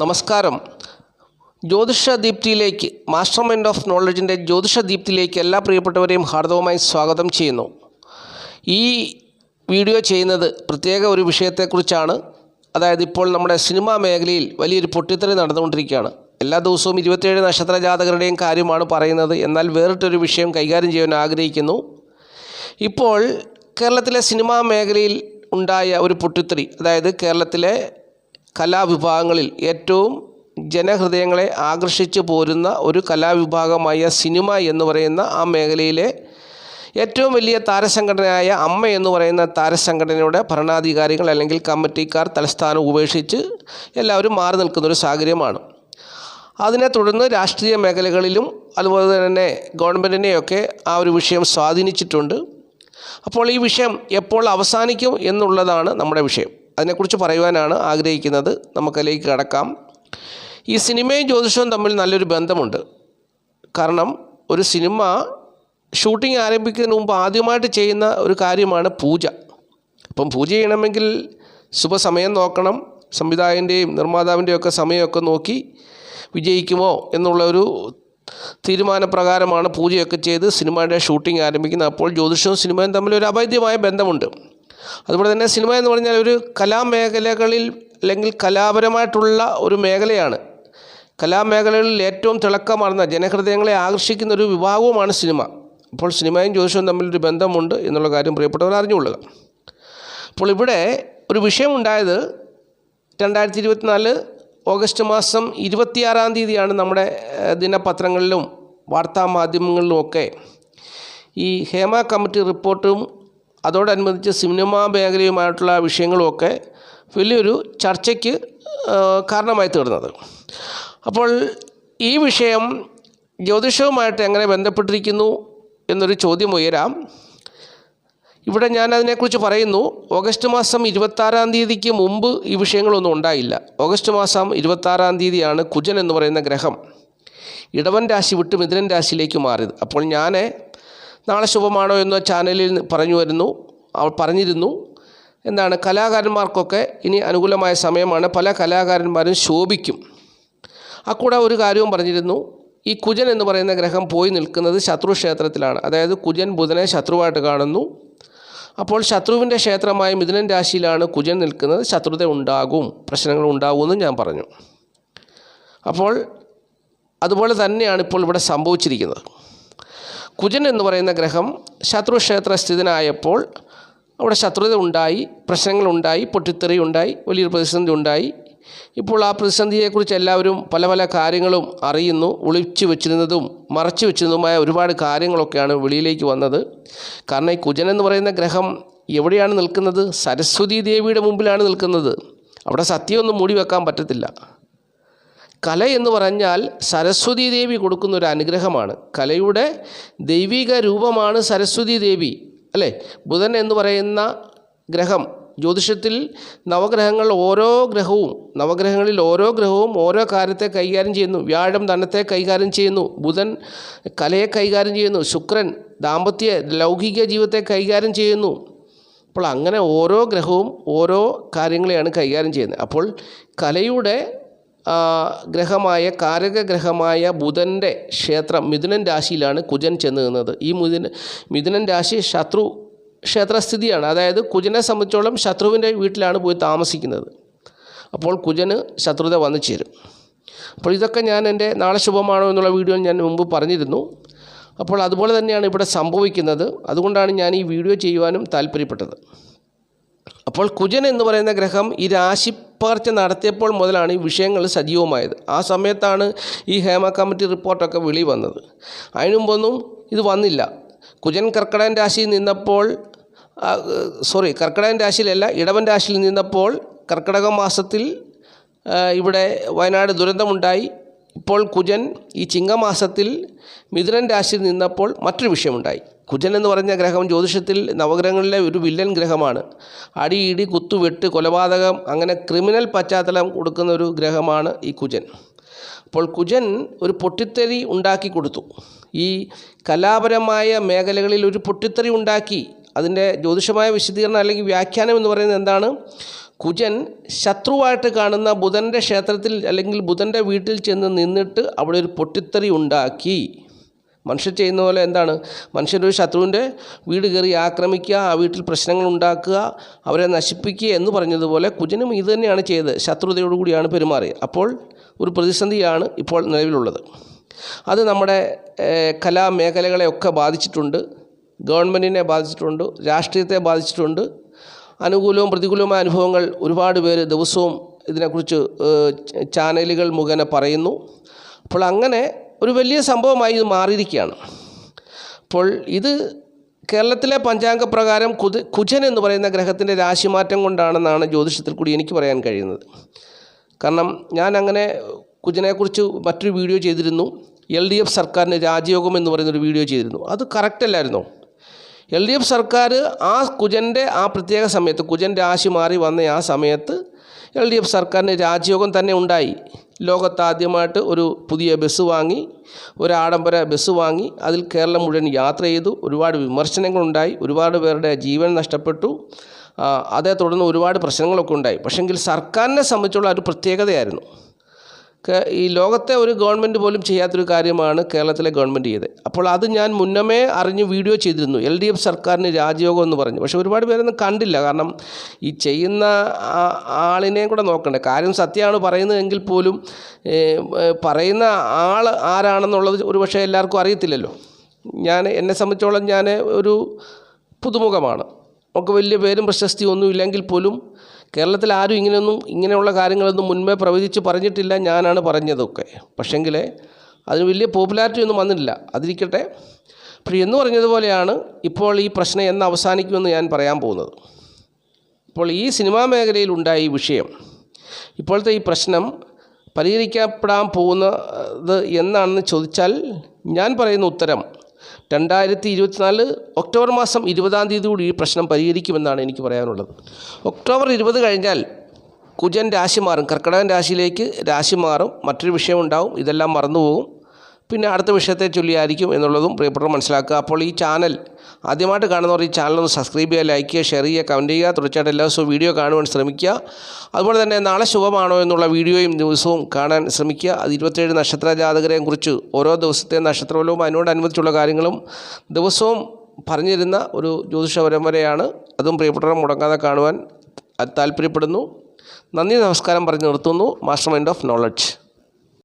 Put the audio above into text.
നമസ്കാരം. ജ്യോതിഷ ദീപ്തിയിലേക്ക് മാസ്റ്റർ മൈൻഡ് ഓഫ് നോളജിന്റെ ജ്യോതിഷ ദീപ്തിയിലേക്ക് എല്ലാ പ്രിയപ്പെട്ടവരെയും ഹാർദവമായി സ്വാഗതം ചെയ്യുന്നു. ഈ വീഡിയോ ചെയ്യുന്നത് പ്രത്യേക ഒരു വിഷയത്തെക്കുറിച്ചാണ്. അതായത് ഇപ്പോൾ നമ്മുടെ സിനിമാ മേഖലയിൽ വലിയൊരു പൊട്ടിത്തെറി നടന്നുകൊണ്ടിരിക്കുകയാണ്. എല്ലാ ദിവസവും ഇരുപത്തിയേഴ് നക്ഷത്ര ജാതകരുടെയും കാര്യമാണ് പറയുന്നത്. എന്നാൽ വേറിട്ടൊരു വിഷയം കൈകാര്യം ചെയ്യാൻ ആഗ്രഹിക്കുന്നു. ഇപ്പോൾ കേരളത്തിലെ സിനിമാ മേഖലയിൽ ഉണ്ടായ ഒരു പൊട്ടിത്തെറി അതായത് കേരളത്തിലെ കലാവിഭാഗങ്ങളിൽ ഏറ്റവും ജനഹൃദയങ്ങളെ ആകർഷിച്ചു പോരുന്ന ഒരു കലാവിഭാഗമായ സിനിമ എന്ന് പറയുന്ന ആ മേഖലയിലെ ഏറ്റവും വലിയ താരസംഘടനയായ അമ്മ എന്ന് പറയുന്ന താരസംഘടനയുടെ ഭരണാധികാരികൾ അല്ലെങ്കിൽ കമ്മിറ്റിക്കാർ തലസ്ഥാനം ഉപേക്ഷിച്ച് എല്ലാവരും മാറി നിൽക്കുന്ന ഒരു സാഹചര്യമാണ്. അതിനെ തുടർന്ന് രാഷ്ട്രീയ മേഖലകളിലും അതുപോലെ തന്നെ ഗവൺമെന്റിനെയൊക്കെ ആ ഒരു വിഷയം സ്വാധീനിച്ചിട്ടുണ്ട്. അപ്പോൾ ഈ വിഷയം എപ്പോൾ അവസാനിക്കും എന്നുള്ളതാണ് നമ്മുടെ വിഷയം. അതിനെക്കുറിച്ച് പറയുവാനാണ് ആഗ്രഹിക്കുന്നത്. നമുക്കതിലേക്ക് കടക്കാം. ഈ സിനിമയും ജ്യോതിഷവും തമ്മിൽ നല്ലൊരു ബന്ധമുണ്ട്. കാരണം ഒരു സിനിമ ഷൂട്ടിംഗ് ആരംഭിക്കുന്നതിന് മുമ്പ് ആദ്യമായിട്ട് ചെയ്യുന്ന ഒരു കാര്യമാണ് പൂജ. അപ്പം പൂജ ചെയ്യണമെങ്കിൽ ശുഭസമയം നോക്കണം. സംവിധായകന്റെയും നിർമ്മാതാവിന്റെയും ഒക്കെ സമയമൊക്കെ നോക്കി വിജയിക്കുമോ എന്നുള്ള ഒരു തീരുമാനപ്രകാരമാണ് പൂജയൊക്കെ ചെയ്ത് സിനിമയുടെ ഷൂട്ടിംഗ് ആരംഭിക്കുന്നത്. അപ്പോൾ ജ്യോതിഷവും സിനിമയും തമ്മിൽ ഒരു അഭേദ്യമായ ബന്ധമുണ്ട്. അതുപോലെ തന്നെ സിനിമ എന്ന് പറഞ്ഞാൽ ഒരു കലാമേഖലകളിൽ അല്ലെങ്കിൽ കലാപരമായിട്ടുള്ള ഒരു മേഖലയാണ്. കലാമേഖലകളിൽ ഏറ്റവും തിളക്കമാർന്ന ജനഹൃദയങ്ങളെ ആകർഷിക്കുന്ന ഒരു വിഭാഗവുമാണ് സിനിമ. അപ്പോൾ സിനിമയും ജ്യോതിഷവും തമ്മിലൊരു ബന്ധമുണ്ട് എന്നുള്ള കാര്യം പ്രിയപ്പെട്ടവർ അറിഞ്ഞുകൊള്ളുക. അപ്പോൾ ഇവിടെ ഒരു വിഷയമുണ്ടായത് രണ്ടായിരത്തി ഇരുപത്തിനാല് ഓഗസ്റ്റ് മാസം ഇരുപത്തിയാറാം തീയതിയാണ് നമ്മുടെ ദിനപത്രങ്ങളിലും വാർത്താമാധ്യമങ്ങളിലുമൊക്കെ ഈ ഹേമ കമ്മിറ്റി റിപ്പോർട്ടും അതോടനുബന്ധിച്ച് സിനിമാ മേഖലയുമായിട്ടുള്ള വിഷയങ്ങളുമൊക്കെ വലിയൊരു ചർച്ചയ്ക്ക് കാരണമായി തീർന്നത്. അപ്പോൾ ഈ വിഷയം ജ്യോതിഷവുമായിട്ട് എങ്ങനെ ബന്ധപ്പെട്ടിരിക്കുന്നു എന്നൊരു ചോദ്യം ഉയരാം. ഇവിടെ ഞാൻ അതിനെക്കുറിച്ച് പറയുന്നു ഓഗസ്റ്റ് മാസം ഇരുപത്താറാം തീയതിക്ക് മുമ്പ് ഈ വിഷയങ്ങളൊന്നും ഉണ്ടായില്ല. ഓഗസ്റ്റ് മാസം ഇരുപത്താറാം തീയതിയാണ് കുജൻ എന്ന് പറയുന്ന ഗ്രഹം ഇടവൻ രാശി വിട്ട് മിഥുനൻ രാശിയിലേക്ക് മാറിയത്. അപ്പോൾ ഞാൻ നാളെ ശുഭമാണോ എന്ന ചാനലിൽ പറഞ്ഞു വരുന്നു. അവൾ പറഞ്ഞിരുന്നു. എന്താണ് കലാകാരന്മാർക്കൊക്കെ ഇനി അനുകൂലമായ സമയമാണ്. പല കലാകാരന്മാരും ശോഭിക്കും. അക്കൂടെ ഒരു കാര്യവും പറഞ്ഞിരുന്നു. ഈ കുജൻ എന്ന് പറയുന്ന ഗ്രഹം പോയി നിൽക്കുന്നത് ശത്രു ക്ഷേത്രത്തിലാണ്. അതായത് കുജൻ ബുധനെ ശത്രുവായിട്ട് കാണുന്നു. അപ്പോൾ ശത്രുവിന്റെ ക്ഷേത്രമായ മിഥുനൻ രാശിയിലാണ് കുജൻ നിൽക്കുന്നത്. ശത്രുത ഉണ്ടാകും. പ്രശ്നങ്ങൾ ഉണ്ടാകുമെന്ന് ഞാൻ പറഞ്ഞു. അപ്പോൾ അതുപോലെ തന്നെയാണ് ഇപ്പോൾ ഇവിടെ സംഭവിച്ചിരിക്കുന്നത്. കുജൻ എന്ന് പറയുന്ന ഗ്രഹം ശത്രുക്ഷേത്ര സ്ഥിതനായപ്പോൾ അവിടെ ശത്രുത ഉണ്ടായി പ്രശ്നങ്ങളുണ്ടായി പൊട്ടിത്തെറി ഉണ്ടായി വലിയൊരു പ്രതിസന്ധി ഉണ്ടായി. ഇപ്പോൾ ആ പ്രതിസന്ധിയെക്കുറിച്ച് എല്ലാവരും പല പല കാര്യങ്ങളും അറിയുന്നു ഒളിച്ചു വെച്ചിരുന്നതും മറച്ചു വെച്ചിരുന്നതുമായ ഒരുപാട് കാര്യങ്ങളൊക്കെയാണ് വെളിയിലേക്ക് വന്നത്. കാരണം ഈ കുജൻ എന്ന് പറയുന്ന ഗ്രഹം എവിടെയാണ് നിൽക്കുന്നത്? സരസ്വതി ദേവിയുടെ മുമ്പിലാണ് നിൽക്കുന്നത്. അവിടെ സത്യമൊന്നും മൂടി വെക്കാൻ പറ്റത്തില്ല. കല എന്ന് പറഞ്ഞാൽ സരസ്വതി ദേവി കൊടുക്കുന്ന ഒരു അനുഗ്രഹമാണ്. കലയുടെ ദൈവിക രൂപമാണ് സരസ്വതി ദേവി അല്ലേ? ബുധൻ എന്ന് പറയുന്ന ഗ്രഹം ജ്യോതിഷത്തിൽ നവഗ്രഹങ്ങൾ ഓരോ ഗ്രഹവും നവഗ്രഹങ്ങളിൽ ഓരോ ഗ്രഹവും ഓരോ കാര്യത്തെ കൈകാര്യം ചെയ്യുന്നു. വ്യാഴം ധനത്തെ കൈകാര്യം ചെയ്യുന്നു. ബുധൻ കലയെ കൈകാര്യം ചെയ്യുന്നു. ശുക്രൻ ദാമ്പത്യ ലൗകിക ജീവിതത്തെ കൈകാര്യം ചെയ്യുന്നു. അപ്പോൾ അങ്ങനെ ഓരോ ഗ്രഹവും ഓരോ കാര്യങ്ങളെയാണ് കൈകാര്യം ചെയ്യുന്നത്. അപ്പോൾ കലയുടെ ഗ്രഹമായ കാരകഗ്രഹമായ ബുധന്റെ ക്ഷേത്രം മിഥുനൻ രാശിയിലാണ് കുജൻ ചെന്ന് നിന്നത്. ഈ മിഥുന മിഥുനൻ രാശി ശത്രു ക്ഷേത്രസ്ഥിതിയാണ്. അതായത് കുജനെ സംബന്ധിച്ചോളം ശത്രുവിന്റെ വീട്ടിലാണ് പോയി താമസിക്കുന്നത്. അപ്പോൾ കുജന് ശത്രുത വന്നു ചേരും. അപ്പോൾ ഇതൊക്കെ ഞാൻ എന്റെ നാളെ ശുഭമാണോ എന്നുള്ള വീഡിയോ ഞാൻ മുമ്പ് പറഞ്ഞിരുന്നു. അപ്പോൾ അതുപോലെ തന്നെയാണ് ഇവിടെ സംഭവിക്കുന്നത്. അതുകൊണ്ടാണ് ഞാൻ ഈ വീഡിയോ ചെയ്യുവാനും താല്പര്യപ്പെട്ടത്. അപ്പോൾ കുജൻ എന്ന് പറയുന്ന ഗ്രഹം ഈ രാശിപ്പകർച്ച നടത്തിയപ്പോൾ മുതലാണ് ഈ വിഷയങ്ങൾ സജീവമായത്. ആ സമയത്താണ് ഈ ഹേമ കമ്മിറ്റി റിപ്പോർട്ടൊക്കെ വിളി വന്നത്. അതിനു മുമ്പൊന്നും ഇത് വന്നില്ല. കുജൻ കർക്കിടകൻ രാശിയിൽ നിന്നപ്പോൾ സോറി കർക്കിടകൻ രാശിയിലല്ല ഇടവൻ രാശിയിൽ നിന്നപ്പോൾ കർക്കിടക മാസത്തിൽ ഇവിടെ വയനാട് ദുരന്തമുണ്ടായി. ഇപ്പോൾ കുജൻ ഈ ചിങ്ങമാസത്തിൽ മിഥുനൻ രാശിയിൽ നിന്നപ്പോൾ മറ്റൊരു വിഷയമുണ്ടായി. കുജൻ എന്ന് പറഞ്ഞ ഗ്രഹം ജ്യോതിഷത്തിൽ നവഗ്രഹങ്ങളിലെ ഒരു വില്ലൻ ഗ്രഹമാണ്. അടി ഇടി കുത്തുവെട്ട് കൊലപാതകം അങ്ങനെ ക്രിമിനൽ പശ്ചാത്തലം കൊടുക്കുന്ന ഒരു ഗ്രഹമാണ് ഈ കുജൻ. അപ്പോൾ കുജൻ ഒരു പൊട്ടിത്തെറി ഉണ്ടാക്കി കൊടുത്തു. ഈ കലാപരമായ മേഖലകളിൽ ഒരു പൊട്ടിത്തെറി ഉണ്ടാക്കി. അതിന്റെ ജ്യോതിഷമായ വിശദീകരണം അല്ലെങ്കിൽ വ്യാഖ്യാനം എന്ന് പറയുന്നത് എന്താണ്? കുജൻ ശത്രുവായിട്ട് കാണുന്ന ബുധന്റെ ക്ഷേത്രത്തിൽ അല്ലെങ്കിൽ ബുധന്റെ വീട്ടിൽ ചെന്ന് നിന്നിട്ട് അവിടെ ഒരു പൊട്ടിത്തെറി ഉണ്ടാക്കി. മനുഷ്യർ ചെയ്യുന്ന പോലെ എന്താണ്? മനുഷ്യരൊരു ശത്രുവിന്റെ വീട് കയറി ആക്രമിക്കുക ആ വീട്ടിൽ പ്രശ്നങ്ങൾ ഉണ്ടാക്കുക അവരെ നശിപ്പിക്കുക എന്ന് പറഞ്ഞതുപോലെ കുജനും ഇത് തന്നെയാണ് ചെയ്തത്. ശത്രുതയോടുകൂടിയാണ് പെരുമാറിയത്. അപ്പോൾ ഒരു പ്രതിസന്ധിയാണ് ഇപ്പോൾ നിലവിലുള്ളത്. അത് നമ്മുടെ കലാമേഖലകളെയൊക്കെ ബാധിച്ചിട്ടുണ്ട്. ഗവൺമെന്റിനെ ബാധിച്ചിട്ടുണ്ട്. രാഷ്ട്രീയത്തെ ബാധിച്ചിട്ടുണ്ട്. അനുകൂലവും പ്രതികൂലവുമായ അനുഭവങ്ങൾ ഒരുപാട് പേര് ദിവസവും ഇതിനെക്കുറിച്ച് ചാനലുകൾ മുഖേന പറയുന്നു. അപ്പോൾ അങ്ങനെ ഒരു വലിയ സംഭവമായി ഇത് മാറിയിരിക്കുകയാണ്. അപ്പോൾ ഇത് കേരളത്തിലെ പഞ്ചാംഗ പ്രകാരം കുത് കുജൻ എന്ന് പറയുന്ന ഗ്രഹത്തിന്റെ രാശിമാറ്റം കൊണ്ടാണെന്നാണ് ജ്യോതിഷത്തിൽ കൂടി എനിക്ക് പറയാൻ കഴിയുന്നത്. കാരണം ഞാൻ അങ്ങനെ കുജനെക്കുറിച്ച് മറ്റൊരു വീഡിയോ ചെയ്തിരുന്നു. എൽ ഡി എഫ് സർക്കാരിന് രാജയോഗം എന്ന് പറയുന്നൊരു വീഡിയോ ചെയ്തിരുന്നു. അത് കറക്റ്റ് അല്ലായിരുന്നോ? എൽ ഡി എഫ് സർക്കാർ ആ കുജന്റെ ആ പ്രത്യേക സമയത്ത് കുജൻ രാശി മാറി വന്ന ആ സമയത്ത് എൽ ഡി എഫ് സർക്കാരിന് രാജ്യോഗം തന്നെ ഉണ്ടായി. ലോകത്താദ്യമായിട്ട് ഒരു പുതിയ ബസ് വാങ്ങി ഒരു ആഡംബര ബസ് വാങ്ങി അതിൽ കേരളം മുഴുവൻ യാത്ര ചെയ്തു. ഒരുപാട് വിമർശനങ്ങളുണ്ടായി ഒരുപാട് പേരുടെ ജീവൻ നഷ്ടപ്പെട്ടു. അതേ തുടർന്ന് ഒരുപാട് പ്രശ്നങ്ങളൊക്കെ ഉണ്ടായി. പക്ഷെങ്കിൽ സർക്കാരിനെ സംബന്ധിച്ചുള്ള ഒരു പ്രത്യേകതയായിരുന്നു. ഈ ലോകത്തെ ഒരു ഗവൺമെന്റ് പോലും ചെയ്യാത്തൊരു കാര്യമാണ് കേരളത്തിലെ ഗവൺമെന്റ് ചെയ്തത്. അപ്പോൾ അത് ഞാൻ മുന്നമേ അറിഞ്ഞ് വീഡിയോ ചെയ്തിരുന്നു. എൽ ഡി എഫ് സർക്കാരിന് രാജയോഗം എന്ന് പറഞ്ഞു. പക്ഷേ ഒരുപാട് പേരൊന്നും കണ്ടില്ല. കാരണം ഈ ചെയ്യുന്ന ആളിനെയും കൂടെ നോക്കണ്ടേ. കാര്യം സത്യമാണ് പറയുന്നതെങ്കിൽ പോലും പറയുന്ന ആൾ ആരാണെന്നുള്ളത് ഒരു പക്ഷേ എല്ലാവർക്കും അറിയത്തില്ലല്ലോ. ഞാൻ എന്നെ സംബന്ധിച്ചോളം ഞാൻ ഒരു പുതുമുഖമാണ്. നമുക്ക് വലിയ പേരും പ്രശസ്തിയൊന്നും പോലും കേരളത്തിൽ ആരും ഇങ്ങനെയൊന്നും ഇങ്ങനെയുള്ള കാര്യങ്ങളൊന്നും മുൻപേ പ്രവചിച്ച് പറഞ്ഞിട്ടില്ല ഞാനാണ് പറഞ്ഞതൊക്കെ. പക്ഷെങ്കിൽ അതിന് വലിയ പോപ്പുലാരിറ്റി ഒന്നും വന്നില്ല അതിരിക്കട്ടെ. പക്ഷേ എന്ന് പറഞ്ഞതുപോലെയാണ് ഇപ്പോൾ ഈ പ്രശ്നം എന്ന് അവസാനിക്കുമെന്ന് ഞാൻ പറയാൻ പോകുന്നത്. ഇപ്പോൾ ഈ സിനിമാ മേഖലയിൽ ഉണ്ടായ ഈ വിഷയം ഇപ്പോഴത്തെ ഈ പ്രശ്നം പരിഹരിക്കപ്പെടാൻ പോകുന്നത് എന്നാണെന്ന് ചോദിച്ചാൽ ഞാൻ പറയുന്ന ഉത്തരം രണ്ടായിരത്തി ഇരുപത്തിനാല് ഒക്ടോബർ മാസം ഇരുപതാം തീയതി കൂടി ഈ പ്രശ്നം പരിഹരിക്കുമെന്നാണ് എനിക്ക് പറയാനുള്ളത്. ഒക്ടോബർ ഇരുപത് കഴിഞ്ഞാൽ കുജൻ രാശി മാറും. കർക്കിടകൻ രാശിയിലേക്ക് രാശി മാറും. മറ്റൊരു വിഷയം ഉണ്ടാവും. ഇതെല്ലാം മറന്നുപോകും. പിന്നെ അടുത്ത വിഷയത്തെ ചൊല്ലിയായിരിക്കും എന്നുള്ളതും പ്രിയപ്പെട്ടവർ മനസ്സിലാക്കുക. അപ്പോൾ ഈ ചാനൽ ആദ്യമായിട്ട് കാണുന്നവർ ഈ ചാനൽ ഒന്ന് സബ്സ്ക്രൈബ് ചെയ്യുക ലൈക്ക് ചെയ്യുക ഷെയർ ചെയ്യുക കമന്റ് ചെയ്യുക. തീർച്ചയായിട്ടും എല്ലാ ദിവസവും വീഡിയോ കാണുവാൻ ശ്രമിക്കുക. അതുപോലെ തന്നെ നാളെ ശുഭമാണോ എന്നുള്ള വീഡിയോയും ദിവസവും കാണാൻ ശ്രമിക്കുക. അത് ഇരുപത്തേഴ് നക്ഷത്ര ജാതകരെയും കുറിച്ച് ഓരോ ദിവസത്തെ നക്ഷത്രഫലവും അതിനോടനുബന്ധിച്ചുള്ള കാര്യങ്ങളും ദിവസവും പറഞ്ഞിരുന്ന ഒരു ജ്യോതിഷ പരമ്പരയാണ് അതും പ്രിയപ്പെട്ടവർ മുടങ്ങാതെ കാണുവാൻ താല്പര്യപ്പെടുന്നു. നന്ദി നമസ്കാരം പറഞ്ഞ് നിർത്തുന്നു. Master mind of knowledge